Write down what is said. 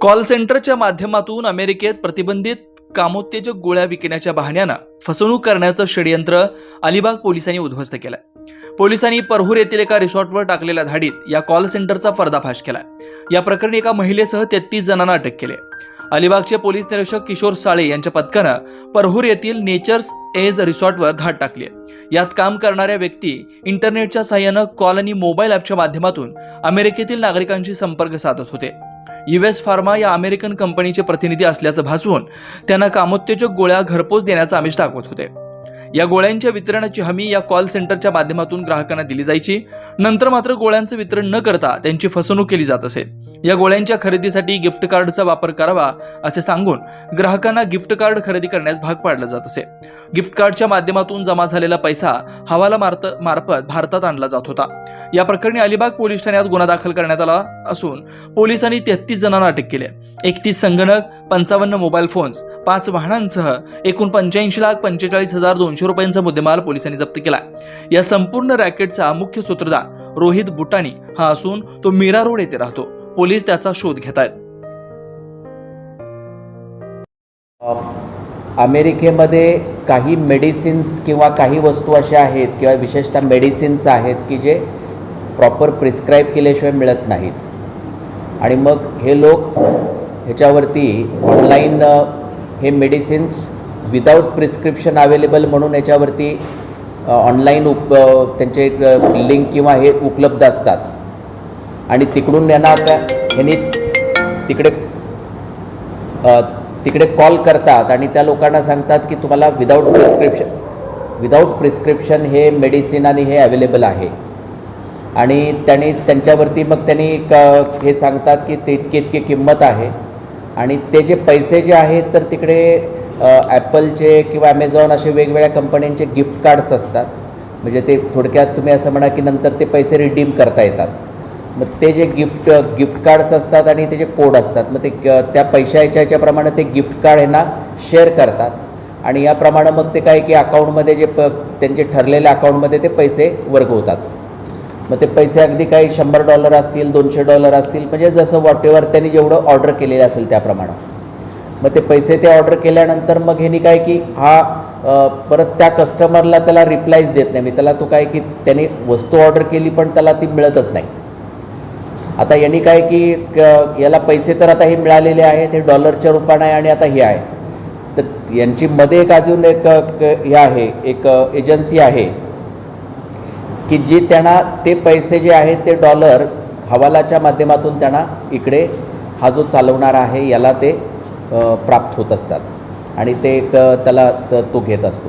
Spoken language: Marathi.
कॉल सेंटरच्या माध्यमातून अमेरिकेत प्रतिबंधित कामोत्तेजक गोळ्या विकण्याच्या बहाण्यानं फसवणूक करण्याचं षडयंत्र अलिबाग पोलिसांनी उद्ध्वस्त केलंय. पोलिसांनी परहूर येथील एका रिसॉर्टवर टाकलेल्या धाडीत या कॉल सेंटरचा पर्दाफाश केला या प्रकरणी एका महिलेसह तेहतीस जणांना अटक केली अलिबागचे पोलीस निरीक्षक किशोर साळे यांच्या पथकानं परहूर येथील नेचर्स एज रिसॉर्टवर धाड टाकली यात काम करणाऱ्या व्यक्ती इंटरनेटच्या सहाय्यानं कॉल आणि मोबाईल ॲपच्या माध्यमातून अमेरिकेतील नागरिकांशी संपर्क साधत होते. युएस फार्मा या अमेरिकन कंपनीचे प्रतिनिधी असल्याचं भासवून त्यांना कामोत्तेजक गोळ्या घरपोच देण्याचं आमिष दाखवत होते. या गोळ्यांच्या वितरणाची हमी या कॉल सेंटरच्या माध्यमातून ग्राहकांना दिली जायची. नंतर मात्र गोळ्यांचं वितरण न करता त्यांची फसवणूक केली जात असे. या गोळ्यांच्या खरेदीसाठी गिफ्ट कार्डचा वापर करावा असे सांगून ग्राहकांना गिफ्ट कार्ड खरेदी करण्यास भाग पाडलं जात असे. गिफ्ट कार्डच्या माध्यमातून जमा झालेला पैसा हवाला मार्त मार्फत भारतात आणला जात होता. या प्रकरणी अलिबाग पोलीस ठाण्यात गुन्हा दाखल करण्यात आला असून पोलिसांनी तेहतीस जणांना अटक केली एकतीस संगणक पंचावन्न मोबाईल फोन्स पाच वाहनांसह एकूण पंच्याऐंशी लाख पंचेचाळीस हजार दोनशे रुपयांचा मुद्देमाल पोलिसांनी जप्त केला या संपूर्ण रॅकेटचा मुख्य सूत्रधार रोहित बुटाणी हा असून तो मीरा रोड येथे राहतो. पोलीस त्याचा शोध घेत आहेत अमेरिकेमध्ये काही मेडिसिन्स किंवा काही वस्तू अशा आहेत किंवा विशेषतः मेडिसिन्स आहेत की जे प्रॉपर प्रिस्क्राईब केल्याशिवाय मिळत नाहीत. आणि मग हे लोक ह्याच्यावरती ऑनलाईन हे मेडिसिन्स विदाऊट प्रिस्क्रिप्शन अवेलेबल म्हणून याच्यावरती ऑनलाईन उप त्यांचे लिंक किंवा हे उपलब्ध असतात. आणि तिकडून यांना आता ह्यांनी तिकडे तिकडे कॉल करतात आणि त्या लोकांना सांगतात की तुम्हाला विदाऊट प्रिस्क्रिप्शन विदाऊट प्रिस्क्रिप्शन हे मेडिसिन आणि हे अवेलेबल आहे. आणि त्यांनी त्यांच्यावरती मग त्यांनी क हे सांगतात की ते इतकी इतकी किंमत आहे. आणि ते जे पैसे जे आहेत तर तिकडे ॲपलचे किंवा ॲमेझॉन असे वेगवेगळ्या कंपन्यांचे गिफ्ट कार्ड्स असतात. म्हणजे ते थोडक्यात तुम्ही असं म्हणा की नंतर ते पैसे रिडीम करता येतात. मग ते जे गिफ्ट गिफ्ट कार्ड्स असतात आणि ते जे कोड असतात मग ते क- त्या पैशाच्या याच्याप्रमाणे ते गिफ्ट कार्ड ह्यांना शेअर करतात. आणि याप्रमाणे मग ते काय की अकाउंटमध्ये जे प त्यांचे ठरलेल्या अकाउंटमध्ये ते पैसे वर्गवतात. मग ते पैसे अगदी काही शंभर डॉलर असतील दोनशे डॉलर असतील म्हणजे जसं वॉट एव्हर त्यांनी जेवढं ऑर्डर केलेलं असेल त्याप्रमाणे. मग ते पैसे ते ऑर्डर केल्यानंतर मग ह्यांनी काय की हा परत त्या कस्टमरला त्याला रिप्लायच देत नाही. मी त्याला तो काय की त्याने वस्तू ऑर्डर केली पण त्याला ती मिळतच नाही. आता यांनी काय की क- याला पैसे तर आता हे मिळालेले आहेत हे डॉलरच्या रूपाने आहे आणि आता हे आहे तर यांची मध्ये एक अजून एक हे आहे एक एजन्सी आहे की जी त्यांना ते पैसे जे आहेत ते डॉलर हवालाच्या माध्यमातून त्यांना इकडे हा जो चालवणारा आहे याला ते प्राप्त होत असतात. आणि ते एक त्याला तो घेत असतो.